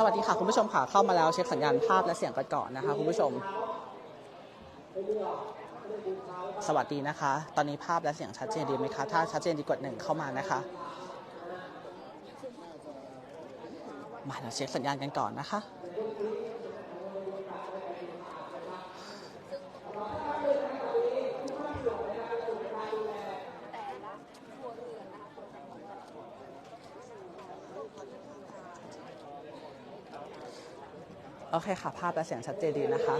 สวัสดีค่ะ คุณผู้ชมค่ะ เข้ามาแล้วเช็คสัญญาณภาพและเสียงกันก่อนนะคะคุณผู้ชม สวัสดีนะคะ ตอนนี้ภาพและเสียงชัดเจนดีไหมคะ ถ้าชัดเจนดีกดหนึ่งเข้ามานะคะ มาเราเช็คสัญญาณกันก่อนนะคะ โอเคค่ะ ภาพและเสียงชัดเจนดีนะคะ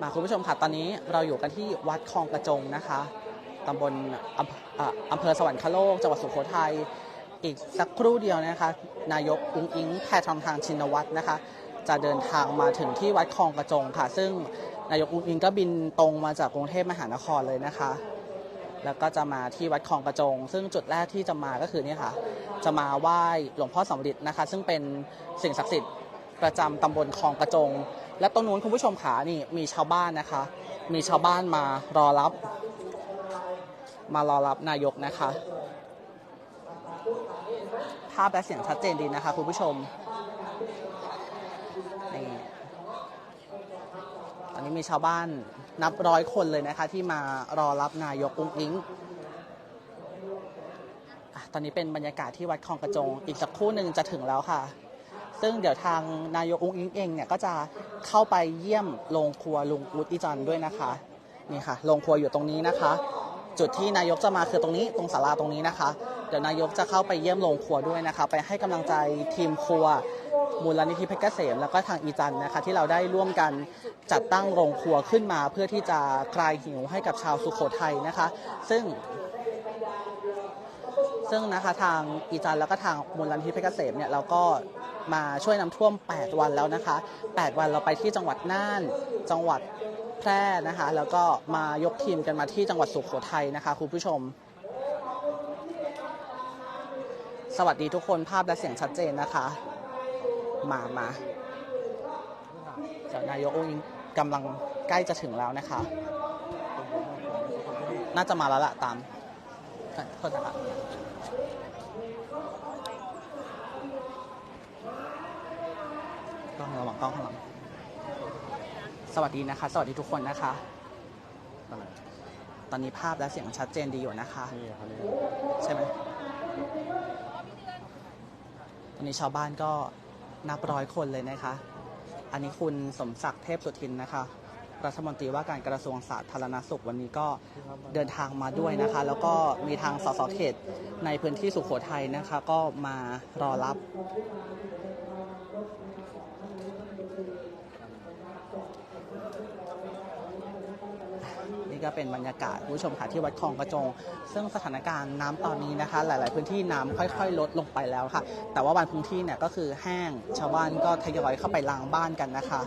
มาคุณผู้ชมค่ะ ตอนนี้เราอยู่กันที่วัดคลองกระจงนะคะตำบลอำเภอสวรรคโลก จังหวัดสุโขทัย อีกสักครู่เดียวนะคะ นายกอุ้งอิงแพทองทางชินวัตรนะคะ จะเดินทางมาถึงที่วัดคลองกระจงค่ะ ซึ่งนายกอุ้งอิงก็บินตรงมาจากกรุงเทพมหานครเลยนะคะ แล้วก็จะมาที่วัดคลองกระจง ซึ่งจุดแรกที่จะมาก็คือนี่ค่ะ จะมาไหว้หลวงพ่อสำริดนะคะ ซึ่งเป็นสิ่งศักดิ์สิทธิ์ ประจำตำบลคลองกระจง และตรงนู้นคุณผู้ชมขานี่มีชาวบ้านนะคะ มีชาวบ้านมารอรับ มารอรับนายกนะคะ ภาพและเสียงชัดเจนดีนะคะคุณผู้ชมนี่ตอนนี้มีชาวบ้านนับร้อยคนเลยนะคะ ที่มารอรับนายกอุ้งอิงอะตอนนี้เป็นบรรยากาศที่วัดคลองกระจง อีกสักครู่หนึ่งจะถึงแล้วค่ะ ซึ่งเดี๋ยวทางนายกอุ้งอิงเองเนี่ยก็จะเข้าไปเยี่ยมโรงครัวลุงวุฒิจันทร์ด้วยนะคะนี่ค่ะโรงครัวอยู่ตรงนี้นะคะ จุดที่นายกจะมาคือตรงนี้ตรงศาลาตรงนี้นะคะ เดี๋ยวนายกจะเข้าไปเยี่ยมโรงครัวด้วยนะคะ ไปให้กำลังใจทีมครัวมูลนิธิเพชรเกษมแล้วก็ทางอีจันทร์นะคะที่เราได้ร่วมกันจัดตั้งโรงครัวขึ้นมา เพื่อที่จะคลายหิวให้กับชาวสุโขทัยนะคะ ซึ่ง ซึ่งนะคะทางอีจันทร์แล้วก็ทางมูลนิธิเพชรเกษมเนี่ยเราก็ มาช่วยน้ำท่วม 8 วันแล้วนะคะ 8 วันเราไปที่จังหวัดน่าน จังหวัดแพร่นะคะ แล้วก็มายกทีมกันมาที่จังหวัดสุโขทัยนะคะคุณผู้ชม สวัสดีทุกคนภาพและเสียงชัดเจนนะคะ มามาเดี๋ยวนายกองค์อิงกำลังใกล้จะถึงแล้วนะคะ น่าจะมาแล้วล่ะตามโทษนะคะ กล้องระวังกล้องข้างหลังสวัสดีนะคะ สวัสดีทุกคนนะคะ ตอนนี้ภาพและเสียงชัดเจนดีอยู่นะคะ นี่เขาเรียกใช่ไหมตอนนี้ชาวบ้านก็นับร้อยคนเลยนะคะ อันนี้คุณสมศักดิ์เทพสุทินนะคะ รัฐมนตรีว่าการกระทรวงสาธารณสุขวันนี้ก็เดินทางมาด้วยนะคะ แล้วก็มีทางสสเขตในพื้นที่สุโขทัยนะคะ ก็มารอรับ นี่ก็เป็นบรรยากาศคุณผู้ชมค่ะที่วัดคลองกระจง ซึ่งสถานการณ์น้ำตอนนี้นะคะ หลาย ๆ พื้นที่น้ำค่อย ๆ ลดลงไปแล้วค่ะ แต่ว่าบางพื้นที่เนี่ยก็คือแห้งชาวบ้านก็ทยอยเข้าไปล้างบ้านกันนะคะ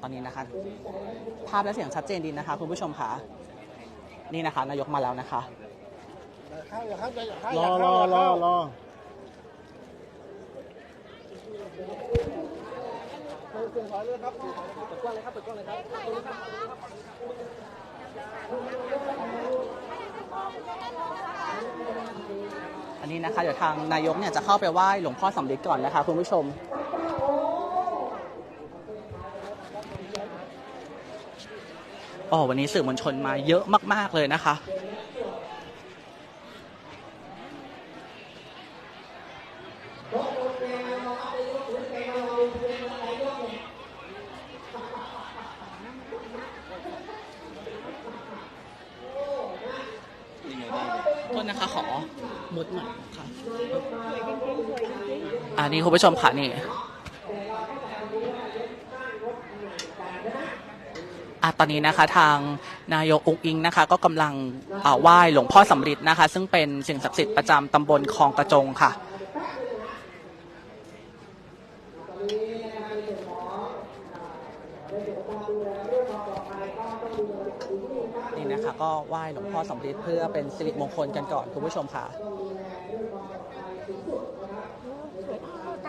ตอนนี้นะคะ ภาพและเสียงชัดเจนดีนะคะคุณผู้ชมค่ะนี่นะคะ นายกมาแล้วนะคะรอรอรอรอ อันนี้นะคะเดี๋ยวทางนายกเนี่ยจะเข้าไปไหว้หลวงพ่อสำริดก่อนนะคะคุณผู้ชมอ๋อวันนี้สื่อมวลชนมาเยอะมาก ๆ เลยนะคะ โทษนะคะขอมุดหน่อยค่ะอั นี้คุณผู้ชมค่ะนี่อะตอนนี้นะคะทางนายกอุงอิงนะคะก็กำลังอ่าไหว้หลวงพ่อสำริดนะคะ ซึ่งเป็นสิ่งศักดิ์สิทธิ์ประจำตำบลคลองกระจงค่ะ นี่นะคะก็ไหว้หลวงพ่อสำริดเพื่อเป็นสิริมงคลกันก่อนคุณผู้ชมค่ะ ตาก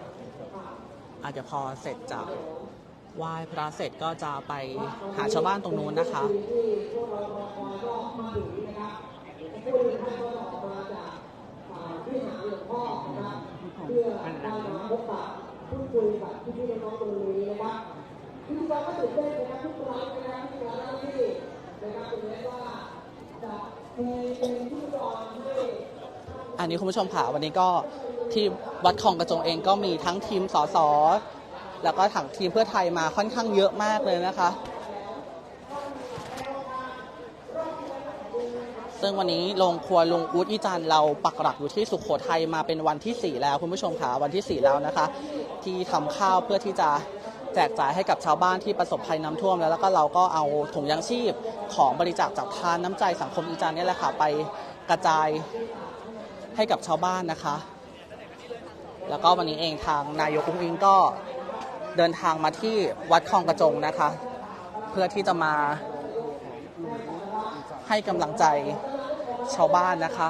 อาจจะพอเสร็จจากไหว้พระเสร็จก็จะไปหาชาวบ้านตรงนู้นนะคะอันนี้คุณผู้ชมค่ะวันนี้ก็ ที่วัดคลองกระจงเองก็มีทั้งทีมสสแล้วก็ถังทีมเพื่อไทยมาค่อนข้างเยอะมากเลยนะคะ ซึ่งวันนี้โรงครัวลุงอู๊ดอีจันทร์เราปักหลักอยู่ที่สุขโขทัยมาเป็นวันที่ 4 แล้วคุณผู้ชมค่ะวันที่ 4 แล้วนะคะ ที่ทำข้าวเพื่อที่จะแจกจ่ายให้กับชาวบ้านที่ประสบภัยน้ำท่วมแล้วแล้วก็เราก็เอาถุงยางชีพของบริจาคจากทานน้ำใจสังคมอีจันทร์นี่แหละค่ะไปกระจายให้กับชาวบ้านนะคะ แล้วก็วันนี้เองทางนายกอุ้งอิงก็เดินทางมาที่วัดคลองกระจงนะคะ เพื่อที่จะมาให้กำลังใจชาวบ้านนะคะ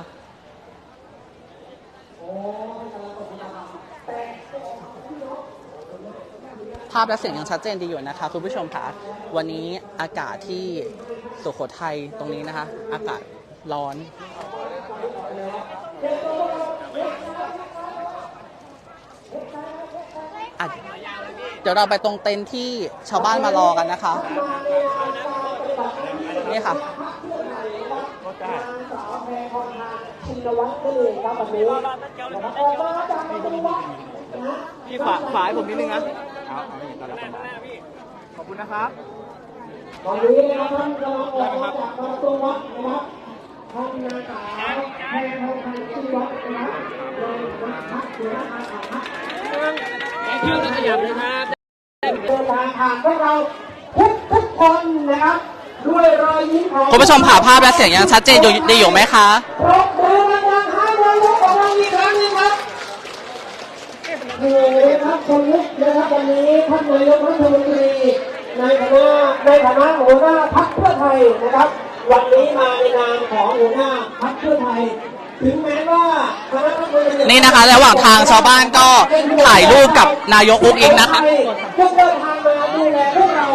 ภาพและเสียงยังชัดเจนดีอยู่นะคะคุณผู้ชมคะวันนี้อากาศที่สุโขทัยตรงนี้นะคะ อากาศร้อน อะเดี๋ยวเราไปตรงเต็นท์ที่ชาวบ้านมารอกันนะคะ นี่ค่ะ พี่ฝาฝาให้ผมนิดนึงนะเอาเอาอย่างตอนละคนขอบคุณนะครับตอนนี้นะครับท่านกำลังออกมาจากประตูวัดนะครับท่านนางสาวแพรทองคำที่วัดนะครับโดยวัดพักอยู่นะอาพัก เดี๋ยวขยับนะครับเดินทางผ่านพวกเราทุกทุกๆคนนะครับด้วยรอยยิ้มของคุณผู้ชมค่ะภาพและเสียงยังชัดเจนอยู่ดีอยู่ไหมคะปรบมือดังๆให้นายกของเราอีกครั้งหนึงครับโอ้โหครับคนลุกนะครับวันนี้ท่านนายกรัฐมนตรีในฐานะในฐานะหัวหน้าพรรคเพื่อไทยนะครับ วันนี้มาในนามของหัวหน้าพรรคเพื่อไทย ถึงแม้ว่าคณะรัฐมนตรีนี่นะคะระหว่างทางชาวบ้านก็ถ่ายรูปกับนายกอุ๊กอิงนะคะพวกเดินทางมาดูแลพวกเรา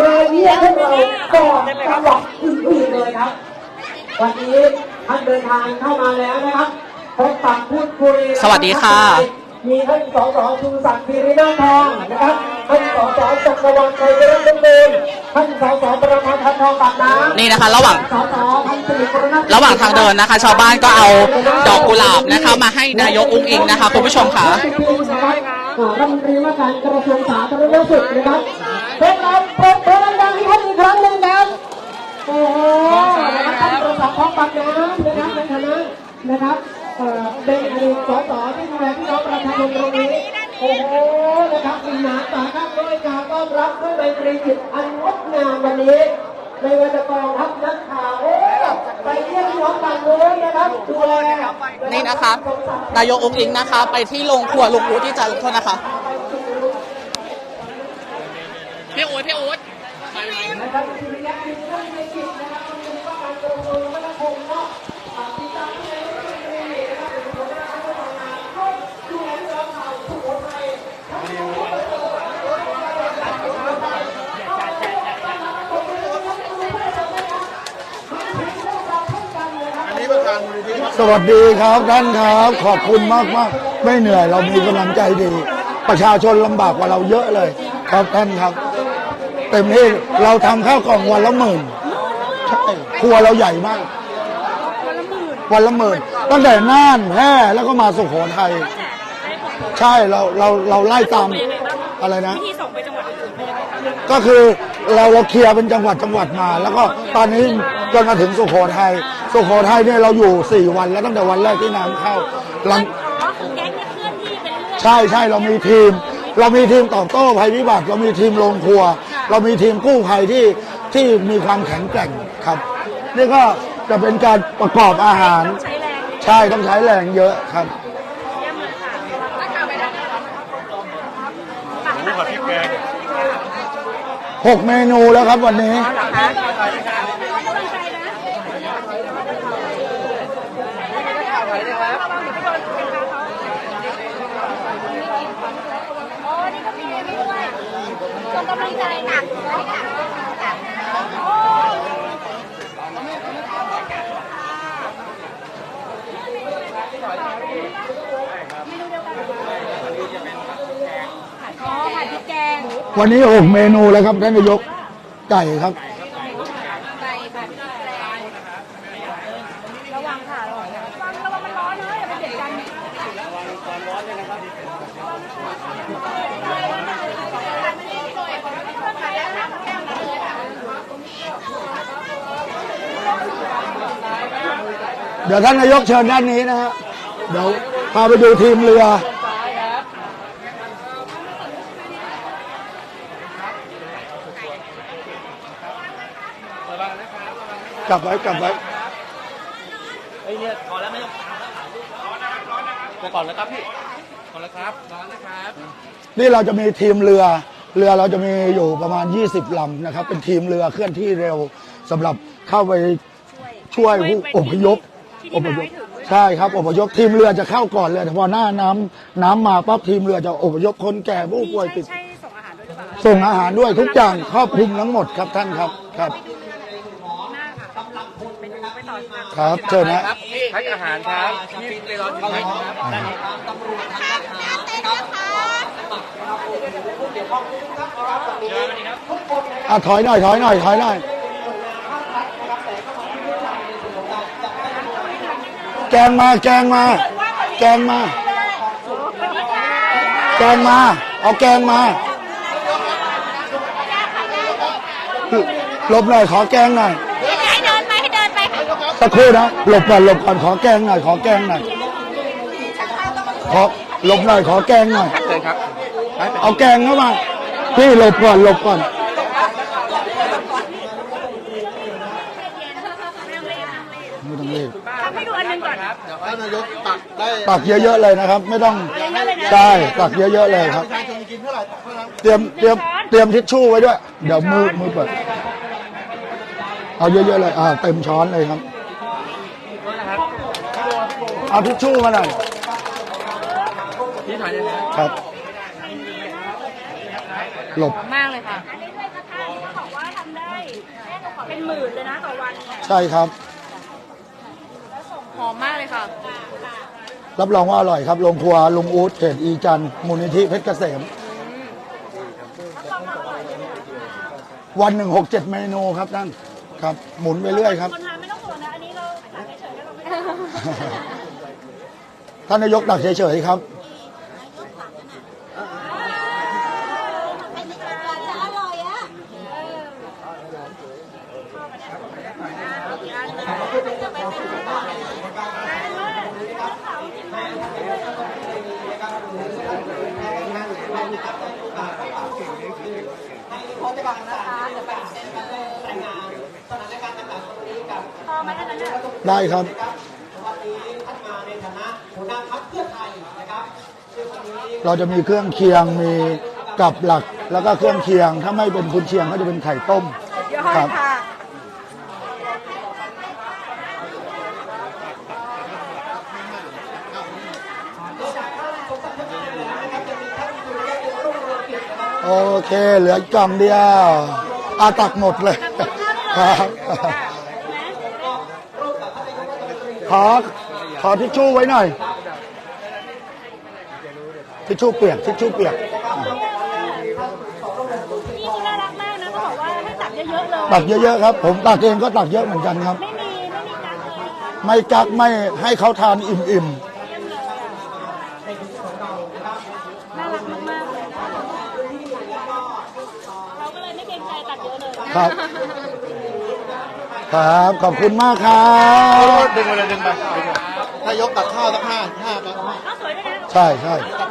มาเยี่ยมพวกเราก่อนจังหวัดอื่นๆเลยครับ วันนี้ท่านเดินทางเข้ามาแล้วนะครับพบปะพูดคุยสวัสดีค่ะ มีท่านสสชูศักดิ์ธีรินาถทองนะครับท่านสสจักรวาลชัยรัตน์ดำเนินท่านสสประภาพันธ์ทองปากน้ำนี่นะคะ ระหว่างสสพันธ์สิริกรณระหว่างทางเดินนะคะ ชาวบ้านก็เอาดอกกุหลาบนะคะ มาให้นายกอุ้งอิงนะคะคุณผู้ชมค่ะรัฐมนตรีว่าการกระทรวงสาธารณสุขนะครับพวกเราปรบมือดังๆให้ท่านอีกครั้งหนึ่งครับโอ้โหนะครับท่านประสาท้องปากน้ำนะครับในฐานะนะครับ เอ่อเป็นอดีตสสที่ดูแลพี่น้องประชาชนตรงนี้ โอ้โห นะครับมีหนาตาครับด้วยการต้อนรับด้วยไมตรีจิตอันงดงามวันนี้ในวันจะกองทัพนักข่าวโอ้ไปเยี่ยมพี่น้องฝั่งโน้นนะครับดูแลนี่นะคะนายกอุ้งอิงนะคะ ไปที่โรงครัวลุงอู๊ดที่จันทร์โทษนะคะพี่อู๊ดพี่อู๊ด นะครับสุริยะคือท่านในจิตนะครับท่านเป็นว่าการกระทรวงคมนาคมก็อ่าติดตามที่ในรัฐมนตรีนะครับเป็นหัวหน้าคณะทำงานก็ดูแลเรื่องข่าวสุโขทัยทั้งหมด สวัสดีครับท่านครับ ขอบคุณมากมากไม่เหนื่อยเรามีกำลังใจดี ประชาชนลำบากกว่าเราเยอะเลย ครับท่านครับเต็มที่เราทำข้าวกล่องวันละหมื่นใช่ครัวเราใหญ่มาก วันละหมื่นตั้งแต่น่านแพร่แล้วก็มาสุโขทัยใช่เราเราเราไล่ตามอะไรนะ ที่ส่งไปจังหวัดอื่นๆเป็นยังไงคะก็คือเราเราเคลียร์เป็นจังหวัดจังหวัดมา แล้วก็ตอนนี้ จนมาถึงสุโขทัยสุโขทัยเนี่ยเราอยู่ 4 วันแล้วตั้งแต่วันแรกที่น้ำเข้าหลังก็คือแก๊งเนี่ยเคลื่อนที่ไปเรื่อยใช่ใช่เรามีทีม เรามีทีมตอบโต้ภัยพิบัติ เรามีทีมโรงครัว เรามีทีมกู้ภัยที่ที่มีความแข็งแกร่งครับ นี่ก็จะเป็นการประกอบอาหาร ใช้แรงในใช่ต้องใช้แรงเยอะครับ เยี่ยมเลยค่ะถ้าข่าวไปได้หกเมนูแล้วครับวันนี้โอ้นี่ก็มีนี่ด้วยส่งกำลังใจหนักเลยค่ะโอ้ อ๋อ ผัดพริกแกงวันนี้หกเมนูแล้วครับท่านนายกไก่ครับ ไก่ผัดพริกแกงระวังค่ะระวังระวังระวังมันร้อนนะอย่าไปเบียดกันเดี๋ยวท่านนายกเชิญด้านนี้นะฮะเดี๋ยวพาไปดูทีมเรือ ลับไว้กลับไว้เฮ้ยเนี่ยพอแล้วไม่ต้องไปก่อนแล้วครับพี่ก่อนแล้วครับร้อนนะครับ นี่เราจะมีทีมเรือ เรือเราจะมีอยู่ประมาณ 20ลำนะครับ เป็นทีมเรือเคลื่อนที่เร็วสำหรับเข้าไปช่วยผู้อพยพอพยพใช่ครับอพยพทีมเรือจะเข้าก่อนเลยแต่พอหน้าน้ำน้ำมาปั๊บทีมเรือจะอพยพคนแก่ผู้ป่วยติด ใช่ส่งอาหารด้วยหรือเปล่าส่งอาหารด้วยทุกอย่างครอบคลุมทั้งหมดครับท่านครับครับหน้าค่ะไปดูไปต่อ ค่ะครับเชิญนะครับแพ็คอาหารครับพี่ไปรอที่ไหนครับได้ครับอะถอยหน่อยถอยหน่อยถอยหน่อย แกงมาแกงมา แกงมา แกงมา เอาแกงมา หลบหน่อยขอแกงหน่อย สักครู่นะหลบก่อนหลบก่อนขอแกงหน่อยขอแกงหน่อยขอหลบหน่อยขอแกงหน่อย เชิญครับไปไปเอาแกงเข้ามาพี่หลบก่อนหลบก่อน ไม่ต้องรีบทำให้ดูอันหนึงก่อนครับเดี๋ยวท่านนายกตักได้ตักเยอะๆเลยนะครับ ไม่ต้องใช่ตักเยอะๆเลยครับเตรียมเตรียมเตรียมทิชชู่ไว้ด้วย เดี๋ยวมือมือเปิด เอาเยอะๆเลย อ่าเต็มช้อนเลยครับ เอาทิชชู่มาหน่อยพี่ถ่ายยังไงครับครับ หลบ มากเลยค่ะ อันนี้ด้วยกระทะที่เขาบอกว่าทำได้เป็นหมื่นเลยนะต่อวันเนี่ยใช่ครับ หอมมากเลยค่ะ รับรองว่าอร่อยครับ โรงครัวลุงอู๊ดเขตอีจันทร์มูลนิธิเพชรเกษม วันหนึ่งหกเจ็ดเมนูครับท่าน ครับ หมุนไปเรื่อยครับ คนทานไม่ต้องห่วงนะ อันนี้เราตักเฉยๆแล้วเราไม่ได้ ท่านนายกตักเฉยๆครับพอมาได้แล้วเนี่ยได้ครับ เราจะมีเครื่องเคียงมีกับหลักแล้วก็เครื่องเคียง ถ้าไม่เป็นคุณเชียงก็จะเป็นไข่ต้ม ยอครัดบค่ะ โอเค เหลืออีกกล่องเดียวอาตักหมดเลยครับขอขอทิชชู่ไว้หน่อย ทิชชู่เปียกทิชชู่เปียกนี่คือน่ารักมากนะเขาบอกว่าให้ตักเยอะๆเลยตักเยอะๆครับ ผมตักเองก็ตักเยอะเหมือนกันครับ ไม่มีไม่มีการเลยค่ะไม่กักไม่ให้เขาทานอิ่มเยี่ยมเลยอะน่ารักมากๆเลยนะเราก็เลยไม่เกรงใจตักเยอะเลยๆครับ ครับขอบคุณมากครับดึงมาเลยดึงไปถ้ายกตักข้าวสักห้าห้าครับเอาสวยด้วยนะใช่ใช่ เอาออกก่อน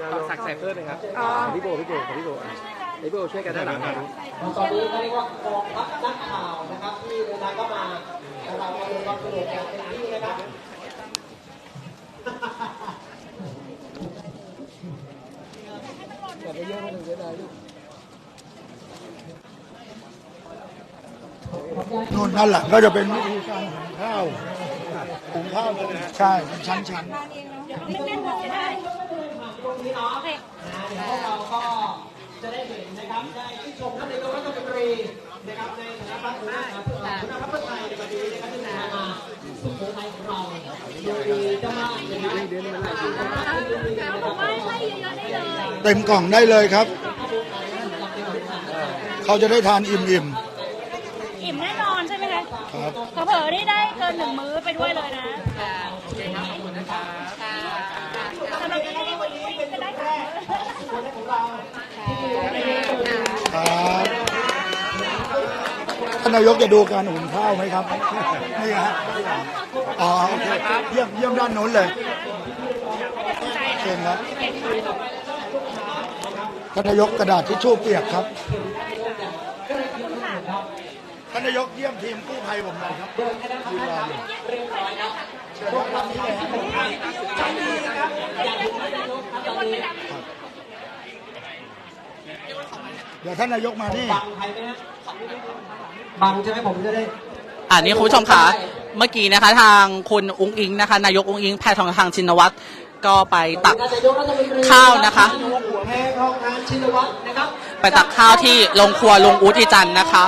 ค่ะสักใส่เพิ่มไหมครับอ๋อพี่โบพี่โบพี่โบพี่โบช่วยกันด้านหลังครับตอนนี้ก็เรียกว่ากองทัพนักข่าวนะครับ ที่เดินทางเข้ามาเรามาดูความสะดวกอย่างเต็มที่นะครับนู่นนั่นแหละก็จะเป็นวิธีการหุงข้าวหุงข้าวใช่เป็นชั้นๆไม่แนี้เนาะนะเดี๋ยวพวกเราก็จะได้เห็นนะครับได้ชื่นชมท่านนายกรัฐมนตรีนะครับในฐานะประธานหัวหน้าหัวหน้าพรรคเพื่อไทยในวันนี้นะครับที่มามาสุโขทัยของเราโดยมีเจ้าบ้านนะครับบอกว่าให้เยอะๆได้เลยเต็มกล่องได้เลยครับ เขาจะได้ทานอิ่มอิ่มแน่นอนใช่ไหมคะครับเผลอนี่ได้เกินหนึ่งมื้อไปด้วยเลยนะานนายกจะดูการหุงข้าวไหมครับ นี่ฮะอ๋อโอเคเยี่ยมเยี่ยมด้านโน้นเลยเชิญครับท่านนายกกระดาษทิชชู่เปียกครับท่านนายกเยี่ยมทีมกู้ภัยผมหน่อยครับยืนรออยู่เชิญครับนี่เลยครับเดี๋ยวท่านนายกมานี่ บังใครไหมฮะบังใช่ไหมผมจะได้อ่านี่คุณผู้ชมคะเมื่อกี้นะคะทางคุณอุ้งอิงนะคะ นายกอุ้งอิงแพทองทางชินวัตรก็ไปตัก ข้าวนะคะ แพทองทานชินวัตรนะครับไปตักข้าวที่โรงครัวลุงอู๊ดอีจันทร์นะคะ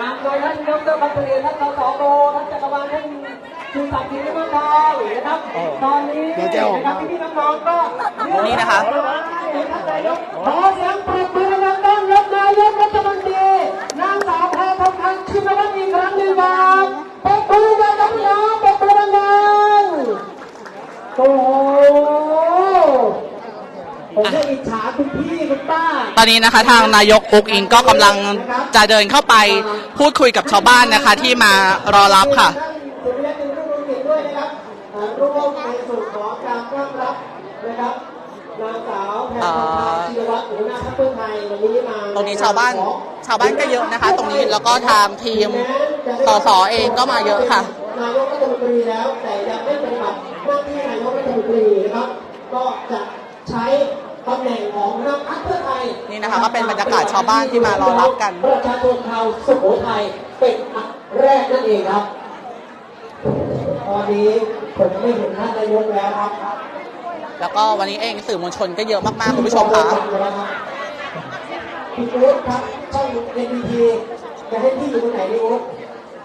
นำโดยท่านดรบัตรเรียนท่านสสโกท่านจักรวาลท่านชูศักดิ์ศรีนิมทองนะครับ ตอนนี้เดี๋ยวจะออกนะคมารับพี่ๆน้องๆก็นี่นะคะขอเสียงปรบมือ ปรบมือดังๆพี่น้องปรบมือดังโอ้โหผมจะอิจฉาคุณพี่คุณป้า ตอนนี้นะคะทางนายกอุกอิงก็กำลังจะเดินเข้าไปพูดคุยกับชาวบ้านนะคะที่มารอรับค่ะสุริยะจึงรุ่งเรืองกิจด้วยนะครับร่วมในส่วนของการต้อนรับนะครับนางสาวแพทองทานชินวัตรหัวหน้าพรรคเพื่อไทยวันนี้มาตรงนี้ชาวบ้านชาวบ้านก็เยอะนะคะ ตรงนี้แล้วก็ทางทีม สสเองก็มาเยอะค่ะนายกรัฐมนตรีแล้วแต่ยังไม่ปฏิบัติหน้าที่นายกรัฐมนตรีนะครับ ก็จะใช้ตำแหน่งของนายพรรคเพื่อไทยนี่นะคะก็เป็นบรรยากาศชาวบ้านที่มารอรับกันประชาชนชาวสุโขทัยเป็นอันแรกนั่นเองครับตอนนี้ผมไม่เห็นท่านนายกแล้วครับ แล้วก็วันนี้เองสื่อมวลชนก็เยอะมากๆคุณผู้ชมค่ะพี่อุ๊ดครับช่องเอ็นบีทีจะให้พี่อยู่ตรงไหนพี่อุ๊ด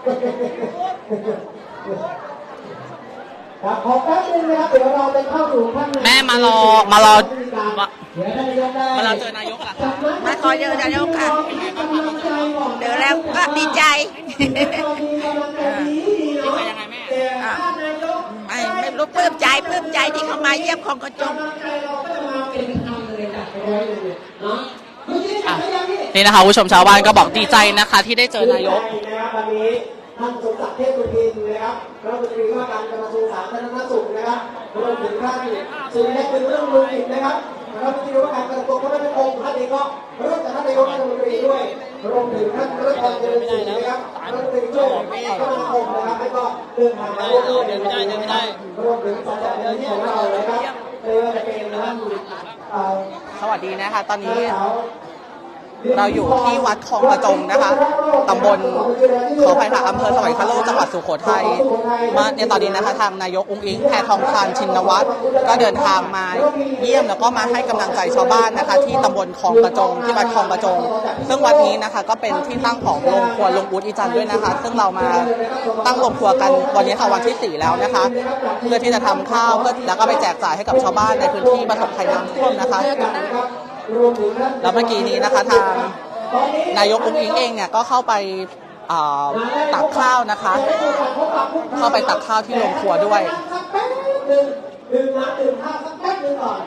ครับขอแป๊บนึงนะครับเดี๋ยวเราจะเข้าสู่ขั้นแม่มารอมารอ เดี๋ยวท่านนายกได้มารอเจอนายกเหรอคะมาขอเจอนายกค่ะ เดี๋ยวแล้วก็ดีใจ อะไม่ไม่รู้ปลื้มใจปลื้มใจที่เขามาเยี่ยมของกระจงอะนี่นะ คะคุณผู้ชมชาวบ้านก็บอกดีใจนะคะ ที่ได้เจอนายกนะครับวันนี้ท่านสมศักดิ์เทพสุทินนะครับรัฐมนตรีว่าการกระทรวงสาธารณสุขนะครับรวมถึงท่านสุริยะจึงรุ่งเรืองกิจนะครับรัฐมนตรีว่าการกระทรวงคมนาคมท่านเองก็ร่วมกับท่านนายกรัฐมนตรีด้วยรวมถึงท่านรัฐมนตรีเจริญศรีนะครับรัฐมนตรีช่วยคมนาคมนะครับแล้วก็เดินทางมาร่วมด้วยในวันนี้นะครับรวมถึงสายการบินของเรานะครับไม่ว่าจะเป็นท่านเอ่อสวัสดีนะคะ ตอนนี้ เราอยู่ที่วัดคลองกระจงนะคะตำบลขออภัยค่ะอำเภอสวรรคโลกจังหวัดสุโขทัยมาในตอนนี้นะคะทางนายกอุ้งอิงแพทองทานชินวัตรก็เดินทางมาเยี่ยมแล้วก็มาให้กำลังใจชาวบ้านนะคะ ที่ตำบลคลองกระจงที่วัดคลองกระจง ซึ่งวัดนี้นะคะก็เป็นที่ตั้งของโรงครัวลงอู๊ดอีจันด้วยนะคะ ซึ่งเรามาตั้งโรงครัวกันวันนี้ค่ะวันที่สี่แล้วนะคะ เพื่อที่จะทำข้าวเพื่อแล้วก็ไปแจกจ่ายให้กับชาวบ้านในพื้นที่ประสบภัยน้ำท่วมนะคะ แล้วเมื่อกี้นี้นะคะทางนายกอุ้งอิงเองเนี่ยก็เข้าไปอ่าตักข้าวนะคะ เข้าไปตักข้าวที่โรงครัวด้วยสักแป๊บหนึ่งดื่มน้ำดื่มข้าวสักแป๊บหนึ่งก่อน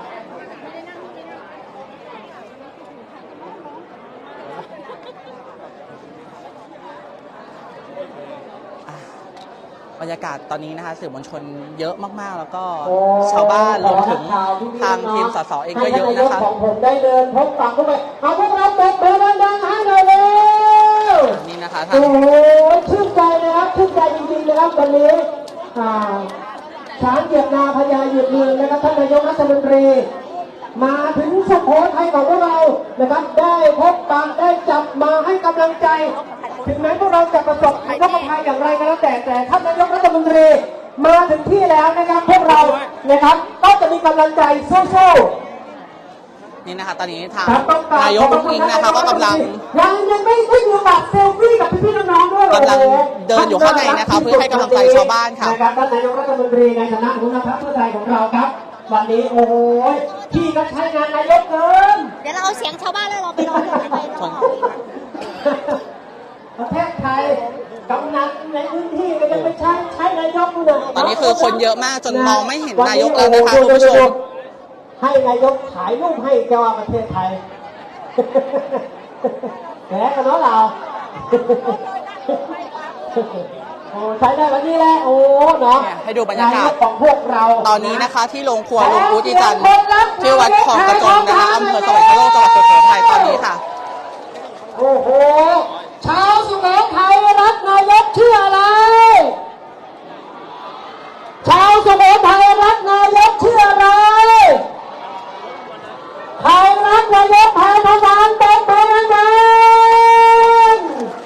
รรยากาศตอนนี้นะคะสื่อมวลชนเยอะมากๆ แล้วก็โอ้ชาวบ้านรวมถึงข่วพี่ๆทางทีมสสเองก็เยอะให้นะท่าคะนายกของผมได้เดินพบปะเข้าไปเอาพวกเราตบมือดังๆให้หน่อยเร็วนี่นะคะทางโอ้โหชื่นใจนะครับชื่นใจจริงๆนะครับวันนี้อ่าช้างเหยียบนาพญาเหยียบเมืองนะครับท่านนายกรัฐมนตรี มาถึงสุโขทัยของพวกเรานะครับ ได้พบปะได้จับมาให้กำลังใจ ถึงแม้พวกเราจะประสบอุทกภัยอย่างไรก็แล้วแต่แต่ท่านนายกรัฐมนตรีมาถึงที่แล้วนะครับพวกเรานะครับก็จะมีกำลังใจสู้ๆนี่นะคะตอนนี้ทางครับต้องกรบนายกอุ้งอิงนะคะก็กำลังยังยังไม่ได้มีโอกาสเซลฟี่กับพี่ๆน้องๆด้วยกำลังโอ้โหเดินอยู่ข้างในนะคะเพื่อให้กำลังใจชาวบ้านค่ะนะครับท่านนายกรัฐมนตรีในฐานะหัวหน้าพรรคเพื่อไทยของเราครับ วันนี้โอ้โหพี่ก็ใช้งานนายกเกินเดี๋ยวเราเอาเสียงชาวบ้านแล้วเราไปร้องไปร้อง ประเทศไทยกำนันในพื้นที่ก็ยังไม่ใช้ใช้นายกเลยตอนนี้คือคนเยอะมากจนมองไม่เห็นนายกแล้วนะคะวัคุณผู้ชมให้นายกถ่ายรูปให้แกว่าประเทศไทยแหมกันเนาะเราโอ้ใช้ได้วันนี้แหละโอ้เนาะเนี่ยให้ดูบรรยากาศนของพวกเราตอนนี้นะคะ ที่โรงครัวลุงอูจิจันทร์ที่วัดคลองกระจงนะคะอำเภอสวรรคโลกจังหวัดสุโขทัยตอนนี้ค่ะ โอ้โห ชาวสุโขทัยรักนายกชื่ออะไร ชาวสุโขทัยรักนายกชื่ออะไรใครรักนายกแทนทหารตบมือดัง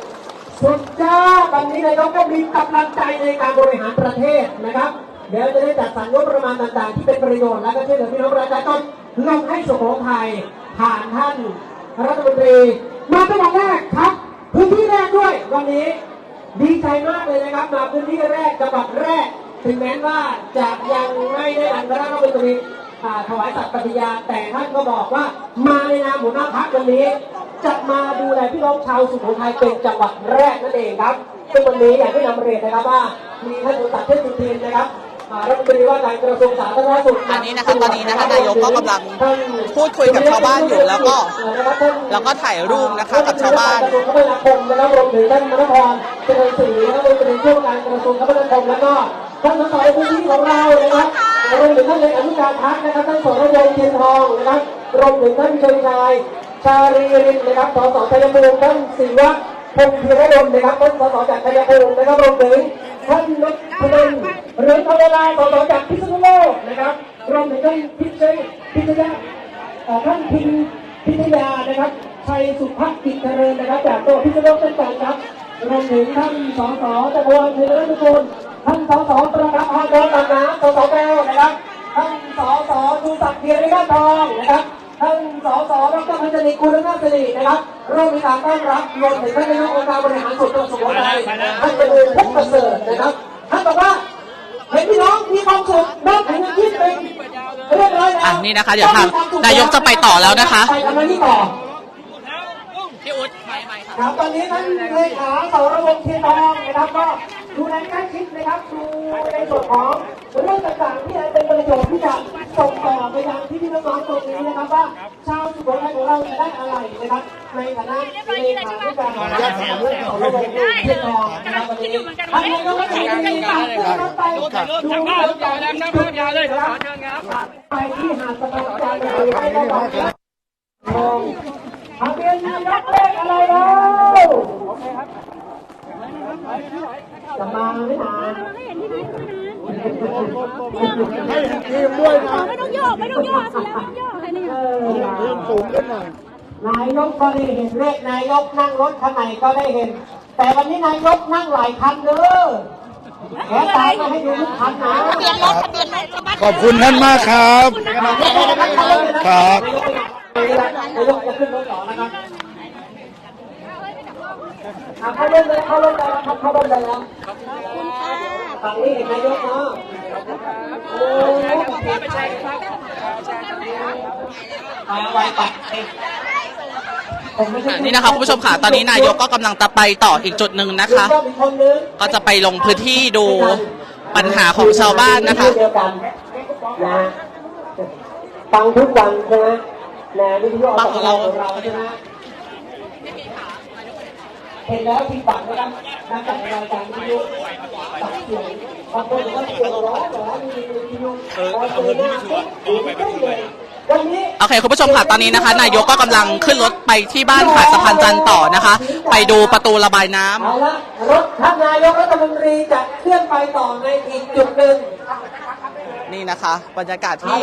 ๆสุดยอดวันนี้นายกก็มีกำลังใจในการบริหารประเทศนะครับ เดี๋ยวจะได้จัดสรรงบประมาณต่างๆ ที่เป็นประโยชน์และก็ช่วยเหลือพี่น้องประชาชนลงให้สุโขทัยผ่านท่านรัฐมนตรีมาเป็นวันแรกครับ วยวันนี้ดีใจมากเลยนะครับมาพื้นที่แรกจังหวัดแรก ถึงแม้ว่าจะยังไม่ได้อันพระรัฐมนตรีอ่าถวายสัตย์ปฏิญาณแต่ท่านก็บอกว่า มาในนามหัวหน้าพักวันนี้จะมาดูแลพี่น้องชาวสุโขทัยเป็นจังหวัดแรกนั่นเองครับซึ่งวันนี้อยากให้นำเรียนนะครับว่ามีท่านสุตัดเทศสุทินนะครับ รัฐมนตรีว่าการกระทรวงสาธารณสุขอันนี้นะคะตอนนี้นะคะนายกก็กำลังพูดคุยกับชาวบ้านอยู่แล้วก็แล้วก็ถ่ายรูปนะคะกับชาวบ้านกระทรวงคมนาคมนะครับรวมถึงท่านมณพรเจริญศรีนะครับรวมถึงช่วงการกระทรวงคมนาคมแล้วก็ท่านสสในพื้นที่ของเรานะครับรวมถึงท่านเลขานุการพักนะครับท่านสรวงศ์เทียนทองนะครับรวมถึงท่านชนชายชาลีรินนะครับสสชัยภูมิท่านศิวะพงศ์ธีรดลนะครับท่านสสจากชัยภูมินะครับรวมถึง ท่านนพดลหรือทวราสสจากพิษณุโลกนะครับรวมถึงท่านพิเชยพิชยะท่านพินพิทยานะครับชัยสุภกิจเจริญนะครับ จากตัวพิษณุโลกเช่นกันครับรวมถึงท่านสสจักรวาลเทนรัตน์กุลท่านสสประกาศพรกรต่างน้ำสสแก้วนะครับท่านสสชูศักดิ์เกียรติก้านทองนะครับ ท่านสสดรพันธ์นิกุลนาศรีนะครับร่วมในการต้อนรับรวมถึงท่านนายกองค์การบริหารส่วนจังหวัดสุโขทัยท่านประดูพุกประเสริฐนะครับท่านบอกว่าเห็นพี่น้องมีความสุขนอกจากเงินที่เป็นเรียบร้อยแล้วอะนี่นะคะ เดี๋ยวทางนายกจะไปต่อแล้วนะคะไปทำหน้าที่ต่อพี่อุ๊ดไปไปครับครับตอนนี้ท่านเลขาสรวงศ์เทียนทองนะครับก็ ดูแลใกล้ชิดนะครับดูในส่วนของเรื่องต่างๆที่เป็นประโยชน์ที่จะส่งต่อไปยังที่พี่น้องๆตรงนี้นะครับว่าชาวสุโขทัยของเราจะได้อะไรนะครับ ในฐานะเลขาธิการของเรื่องสรวงศ์เทียนทองนะครับวันนี้ท่านนายกรัฐมนตรีฝากตัวน้องไปดูเรื่องต่างๆเลยไปที่หาดสะพานจันทร์หรือไประหว่างทองทะเบียนนายกเลขอะไรแล้ว จะมาไม่มาให้เห็นทีมด้วยนะไม่ต้องโยกไม่ต้องโยกเสียไม่ต้องโยกอะไรเนี่ยเออทีมสูงขึ้นหน่อยนายกก็ได้เห็นเลขนายกนั่งรถคันไหนก็ได้เห็น แต่วันนี้นายกนั่งหลายคันเด้อแกตามมาให้ดูทุกคันนะขอบคุณท่านมากครับ ครับนายกจะขึ้นรถต่อนะครับอะ เข้าร่มเลยเข้าร่มได้แล้วครับเข้าร่มได้แล้วฝั่งนี้เห็นนายกเนาะโอ้ไม่ใช่ครับไปไวปัดเองผมไม่ใช่นี่นะคะคุณผู้ชมค่ะตอนนี้นายกก็กำลังจะไปต่ออีกจุดหนึ่งนะคะอีกคนนึงก็จะไปลงพื้นที่ดูปัญหาของชาวบ้านนะคะเดียวกันนะฟังทุกวันใช่ไหมแหนวิทยุออกของเราใช่ไหม เห็นแล้วผิดหวังนะครับนักจัดรายการวิทยุสับเสียงบางคนกว่าเสียงร้อนร้อนมีวิทยุเออเอาเงินที่ไม่ชัวร์เอาไปไม่ชัวร์วันนี้โอเคคุณผู้ชมค่ะตอนนี้นะคะ นายกก็กำลังขึ้นรถไปที่บ้านหาดสะพานจันต่อนะคะ ไปดูประตูระบายน้ำเอาละรถท่านนายกรัฐมนตรีจะเคลื่อนไปต่อในอีกจุดหนึ่งนี่นะคะ บรรยากาศที่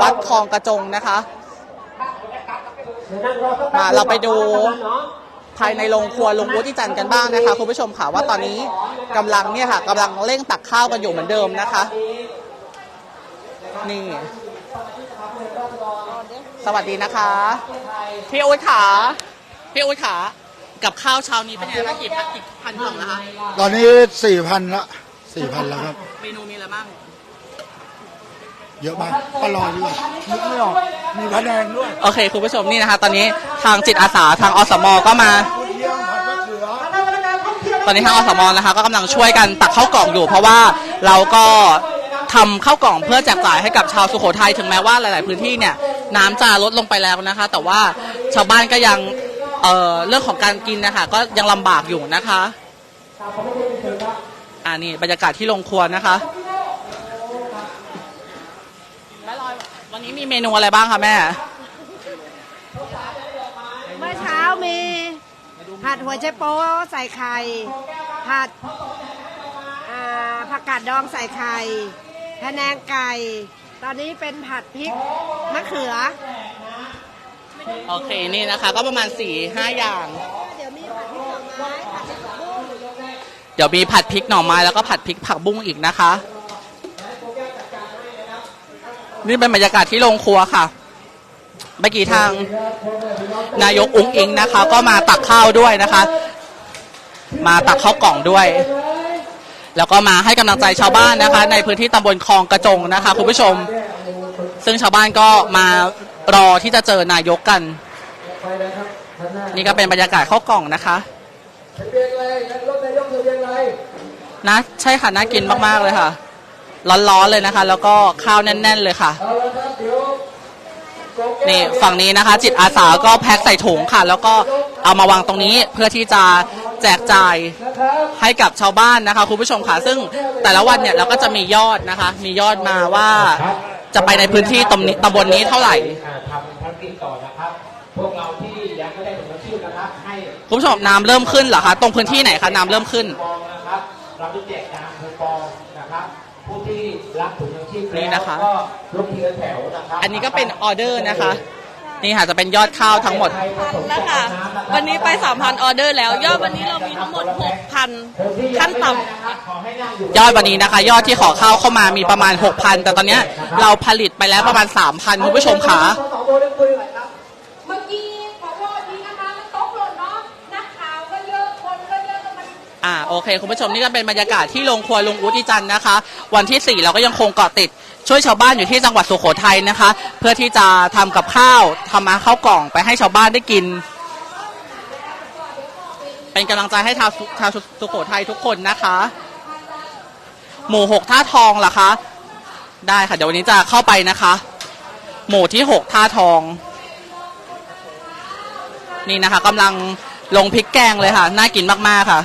วัดคลองกระจงนะคะมาเราไปดู ภายในโรงครัวลุงวุฒิจันทร์กันบ้างนะคะคุณผู้ชมค่ะว่าตอนนี้กำลังเนี่ยค่ะกำลังเร่งตักข้าวกันอยู่เหมือนเดิมนะคะ นี่ สวัสดีนะคะพี่อุ้ยขาพี่อุ้ยขากับข้าวเช้านี้เป็นยังไงบ้างกี่พันกี่พันกล่องนะคะตอนนี้สี่พันละสี่พันแล้วครับเมนูมีอะไรบ้าง เยอะมากอร่อยด้วยนึกไม่ออกมีพะแนงด้วยโอเค คุณผู้ชมนี่นะคะ ตอนนี้ทางจิตอาสาทางอสมก็มา เยี่ยมผัดมะเขือตอนนี้ทางอสมนะคะ ก็กำลังช่วยกันตักข้าวกล่องอยู่ เพราะว่าเราก็ทำข้าวกล่องเพื่อแจกจ่ายให้กับชาวสุโขทัยถึงแม้ว่าหลาย ๆ พื้นที่เนี่ยน้ำจะลดลงไปแล้วนะคะ แต่ว่าชาวบ้านก็ยังเอ่อเรื่องของการกินนะคะก็ยังลำบากอยู่นะคะอ่านี่บรรยากาศที่โรงครัวนะคะแม่ลอยวั นนี้มีเมนูอะไรบ้างคะแม่ เมื่อเช้ามีผัดหัวไชโป๊ใส่ไข่ ผัดอ่าผักกาดดองใส่ไข่พะแนงไก่ ตอนนี้เป็นผัดพริกมะเขือ โอเคนี่นะคะ ก็ประมาณ4ี่ห้าอย่าง เดี๋ยวมีผัดพริกหน่อไม้ผัดพริกผักบุ้งเดี๋ยวมีผัดพริกหน่อไม้แล้วก็ผัดพริกผักบุ้งอีกนะคะ นี่เป็นบรรยากาศที่โรงครัวค่ะ เมื่อกี้ทางนายกอุ้งอิงนะคะ ก็มาตักข้าวด้วยนะคะ มาตักข้าวกล่องด้วย แล้วก็มาให้กำลังใจชาวบ้านนะคะ ในพื้นที่ตำบลคลองกระจงนะคะคุณผู้ชม ซึ่งชาวบ้านก็มารอที่จะเจอนายกกัน นี่ก็เป็นบรรยากาศข้าวกล่องนะคะนะใช่ค่ะน่ากินมากๆเลยค่ะ ร้อนๆเลยนะคะ แล้วก็ข้าวแน่น ๆ เลยค่ะนี่ฝั่งนี้นะคะ จิตอาสาก็แพ็คใส่ถุงค่ะ แล้วก็เอามาวางตรงนี้เพื่อที่จะแจกจ่ายให้กับชาวบ้านนะคะคุณผู้ชมค่ะซึ่งแต่ละวันเนี่ยเราก็จะมียอดนะคะ มียอดมาว่าจะไปในพื้นที่ตำนี้ตำบลนี้เท่าไหร่อ่าทำภารกิจต่อนะครับพวกเราที่ยังไม่ได้ลงชื่อนะครับให้คุณผู้ชมน้ำเริ่มขึ้นเหรอคะตรงพื้นที่ไหนคะน้ำเริ่มขึ้น รับถุงยังชีพนี่แล้วนะคะ ก็ลงทีละแถวนะครับอันนี้ก็เป็นออเดอร์นะคะ นี่ค่ะจะเป็นยอดข้าวทั้งหมดแล้วค่ะ วันนี้ไป 3,000 ออเดอร์แล้ว ยอดวันนี้เรามีทั้งหมด 6,000 ขั้นต่ำยอดวันนี้นะคะ ยอดที่ขอข้าวเข้ามามีประมาณ 6,000 แต่ตอนเนี้ยเราผลิตไปแล้วประมาณ 3,000 คุณผู้ชมค่ะเมื่อกี้ขอโทษทีนะคะมันตกหล่นเนาะ นักข่าวก็เยอะ คนก็เยอะก็มัน อ่า โอเค คุณผู้ชมนี่ก็เป็นบรรยากาศที่โรงครัวลุงอุทิจันนะคะ วันที่ 4 เราก็ยังคงเกาะติด ช่วยชาวบ้านอยู่ที่จังหวัดสุโขทัยนะคะ เพื่อที่จะทำกับข้าวทำมาข้าวกล่องไปให้ชาวบ้านได้กิน เป็นกำลังใจให้ชาวชาวสุโขทัยทุกคนนะคะ หมู่หกท่าทองเหรอคะ ได้ค่ะ เดี๋ยววันนี้จะเข้าไปนะคะ หมู่ที่หกท่าทอง นี่นะคะกำลังลงพริกแกงเลยค่ะ น่ากินมาก ๆ ค่ะ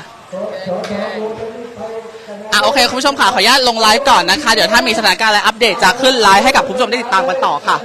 อะโอเคคุณผู้ชมค่ะขออนุญาตลงไลฟ์ก่อนนะคะ เดี๋ยวถ้ามีสถานการณ์อะไรอัปเดตจะขึ้นไลฟ์ให้กับคุณผู้ชมได้ติดตามกันต่อค่ะ